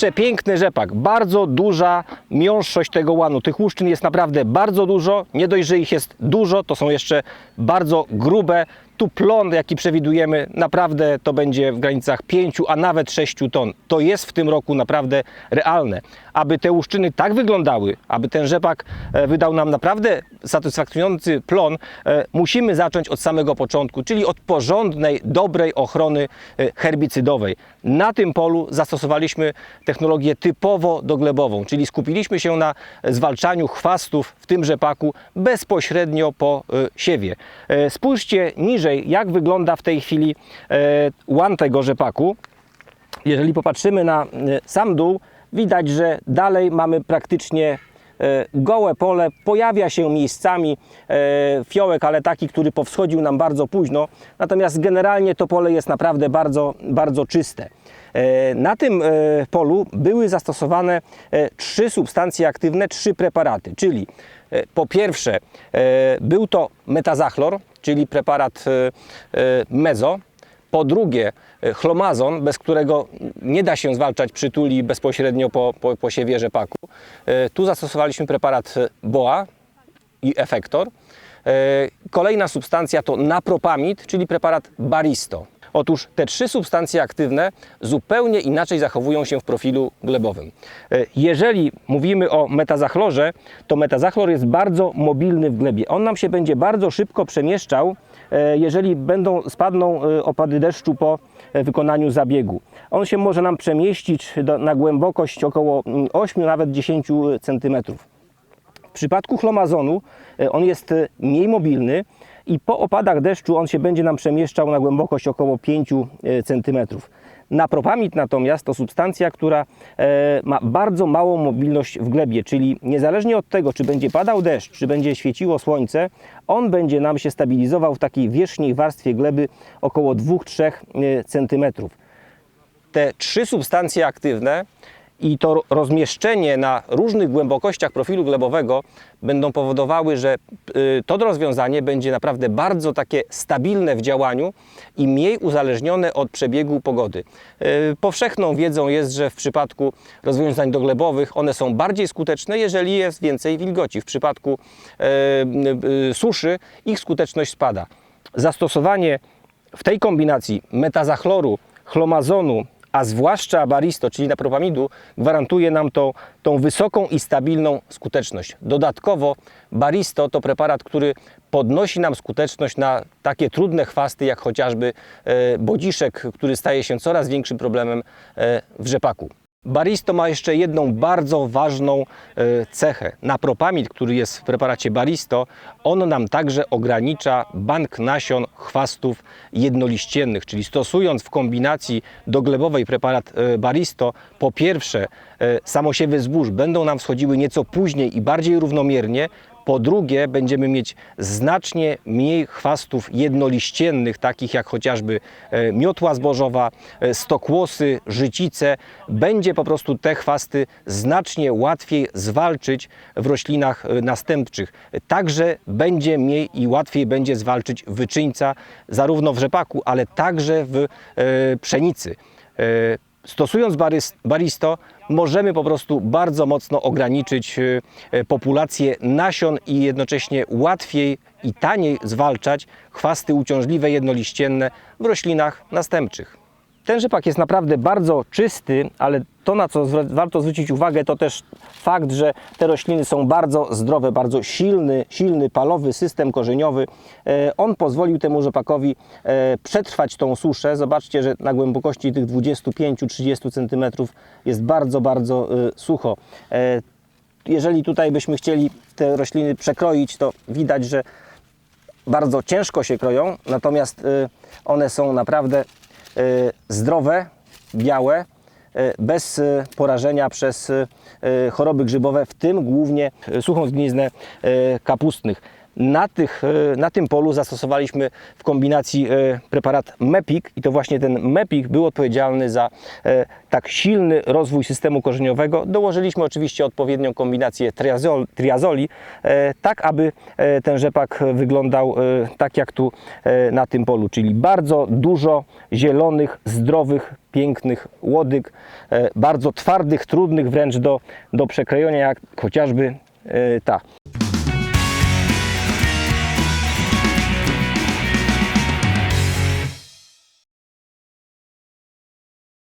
Przepiękny rzepak, bardzo duża miąższość tego łanu. Tych łuszczyn jest naprawdę bardzo dużo. Nie dość, że ich jest dużo, to są jeszcze bardzo grube. Tu plon, jaki przewidujemy, naprawdę to będzie w granicach 5, a nawet 6 ton. To jest w tym roku naprawdę realne. Aby te łuszczyny tak wyglądały, aby ten rzepak e, wydał nam naprawdę satysfakcjonujący plon, e, musimy zacząć od samego początku, czyli od porządnej, dobrej ochrony e, herbicydowej. Na tym polu zastosowaliśmy technologię typowo doglebową, czyli skupiliśmy się na zwalczaniu chwastów w tym rzepaku bezpośrednio po siewie. Spójrzcie niżej, jak wygląda w tej chwili e, łan tego rzepaku. Jeżeli popatrzymy na e, sam dół, widać, że dalej mamy praktycznie e, gołe pole. Pojawia się miejscami e, fiołek, ale taki, który powschodził nam bardzo późno. Natomiast generalnie to pole jest naprawdę bardzo, bardzo czyste. E, Na tym e, polu były zastosowane e, trzy substancje aktywne, trzy preparaty, czyli e, po pierwsze e, był to metazachlor, czyli preparat e, e, mezo, po drugie, e, chlomazon, bez którego nie da się zwalczać przytuli bezpośrednio po, po, po siewie rzepaku. Tu zastosowaliśmy preparat BOA i efektor. Kolejna substancja to napropamid, czyli preparat Baristo. Otóż te trzy substancje aktywne zupełnie inaczej zachowują się w profilu glebowym. E, Jeżeli mówimy o metazachlorze, to metazachlor jest bardzo mobilny w glebie. On nam się będzie bardzo szybko przemieszczał, e, jeżeli będą spadną e, opady deszczu po wykonaniu zabiegu. On się może nam przemieścić do, na głębokość około mm, 8, nawet 10 centymetrów. W przypadku chlomazonu on jest mniej mobilny i po opadach deszczu on się będzie nam przemieszczał na głębokość około 5 cm. Napropamid natomiast to substancja, która e, ma bardzo małą mobilność w glebie, czyli niezależnie od tego, czy będzie padał deszcz, czy będzie świeciło słońce, on będzie nam się stabilizował w takiej wierzchniej warstwie gleby około 2-3 cm te trzy substancje aktywne i to ro- rozmieszczenie na różnych głębokościach profilu glebowego będą powodowały, że y, to rozwiązanie będzie naprawdę bardzo takie stabilne w działaniu i mniej uzależnione od przebiegu pogody. Y, Powszechną wiedzą jest, że w przypadku rozwiązań doglebowych one są bardziej skuteczne, jeżeli jest więcej wilgoci. W przypadku y, suszy ich skuteczność spada. Zastosowanie w tej kombinacji metazachlororu, chlomazonu, a zwłaszcza baristo, czyli napropamidu, gwarantuje nam to, tą wysoką i stabilną skuteczność. Dodatkowo baristo to preparat, który podnosi nam skuteczność na takie trudne chwasty, jak chociażby e, bodziszek, który staje się coraz większym problemem e, w rzepaku. Baristo ma jeszcze jedną bardzo ważną e, cechę. Napropamid, który jest w preparacie Baristo, on nam także ogranicza bank nasion chwastów jednoliściennych, czyli stosując w kombinacji doglebowej preparat e, Baristo, po pierwsze e, samosiewy zbóż będą nam wschodziły nieco później i bardziej równomiernie, po drugie, będziemy mieć znacznie mniej chwastów jednoliściennych, takich jak chociażby e, miotła zbożowa, e, stokłosy, życice. Będzie po prostu te chwasty znacznie łatwiej zwalczyć w roślinach e, następczych. Także będzie mniej i łatwiej będzie zwalczyć wyczyńca, zarówno w rzepaku, ale także w pszenicy. Stosując baristo, możemy po prostu bardzo mocno ograniczyć e, e, populację nasion i jednocześnie łatwiej i taniej zwalczać chwasty uciążliwe jednoliścienne w roślinach następczych. Ten rzepak jest naprawdę bardzo czysty, ale to na co warto zwrócić uwagę to też fakt, że te rośliny są bardzo zdrowe, bardzo silny, silny palowy system korzeniowy. E, On pozwolił temu rzepakowi e, przetrwać tą suszę. Zobaczcie, że na głębokości tych 25-30 cm jest bardzo, bardzo e, sucho. Jeżeli tutaj byśmy chcieli te rośliny przekroić, to widać, że bardzo ciężko się kroją, natomiast one są naprawdę zdrowe, białe, bez y, porażenia przez y, choroby grzybowe, w tym głównie suchą zgniznę kapustnych. Na, tych, e, na tym polu zastosowaliśmy w kombinacji e, preparat MEPIK i to właśnie ten MEPIK był odpowiedzialny za e, tak silny rozwój systemu korzeniowego. Dołożyliśmy oczywiście odpowiednią kombinację triazol, triazoli, tak aby ten rzepak wyglądał tak jak tu na tym polu, czyli bardzo dużo zielonych, zdrowych, pięknych łodyg, bardzo twardych, trudnych wręcz do, do przekrojenia, jak chociażby ta.